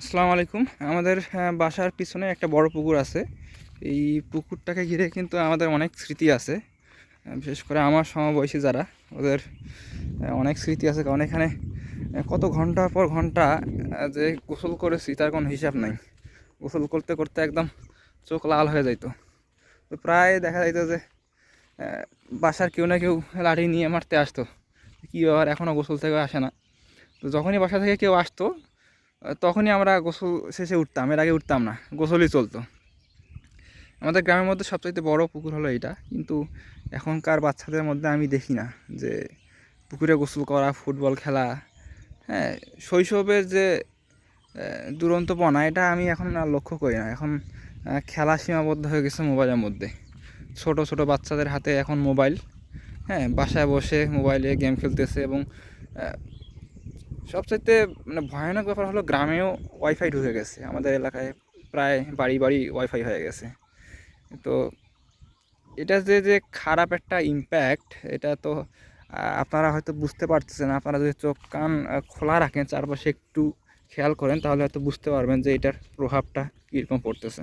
আসসালামু আলাইকুম। আমাদের বাসার পিছনে একটা বড় পুকুর আছে। এই পুকুরটাকে ঘিরে কিন্তু আমাদের অনেক স্মৃতি আছে। বিশেষ করে আমার সমবয়সী যারা, ওদের অনেক স্মৃতি আছে। কারণ এখানে কত ঘণ্টার পর ঘণ্টা যে গোসল করেছি তার কোনো হিসাব নাই। গোসল করতে করতে একদম চোখ লাল হয়ে যাইতো। তো প্রায় দেখা যাইতো যে বাসার কেউ না কেউ লাঠি নিয়ে মারতে আসতো। কী ব্যাপার এখনও গোসল থেকে আসে না। তো যখনই বাসা থেকে কেউ আসতো তখনই আমরা গোসল শেষে উঠতাম, এর আগে উঠতাম না, গোসলই চলতো। আমাদের গ্রামের মধ্যে সবচাইতে বড় পুকুর হলো এটা কিন্তু এখনকার বাচ্চাদের মধ্যে আমি দেখি না যে পুকুরে গোসল করা, ফুটবল খেলা হ্যাঁ শৈশবের যে দুরন্তপনা, এটা আমি এখন আর লক্ষ্য করি না। এখন খেলা সীমাবদ্ধ হয়ে গেছে মোবাইলের মধ্যে। ছোট ছোট বাচ্চাদের হাতে এখন মোবাইল হ্যাঁ বাসায় বসে মোবাইলে গেম খেলতেছে এবং সবচাইতে মানে ভয়ানক ব্যাপার হলো গ্রামেও ওয়াইফাই ঢুকে গেছে। আমাদের এলাকায় প্রায় বাড়ি বাড়ি ওয়াইফাই হয়ে গেছে। তো এটা যে যে খারাপ একটা ইম্প্যাক্ট এটা তো আপনারা হয়তো বুঝতে পারতেছেন। আপনারা যদি চোখ কান খোলা রাখেন, চারপাশে একটু খেয়াল করেন, তাহলে হয়তো বুঝতে পারবেন যে এটার প্রভাবটা কীরকম পড়তেছে।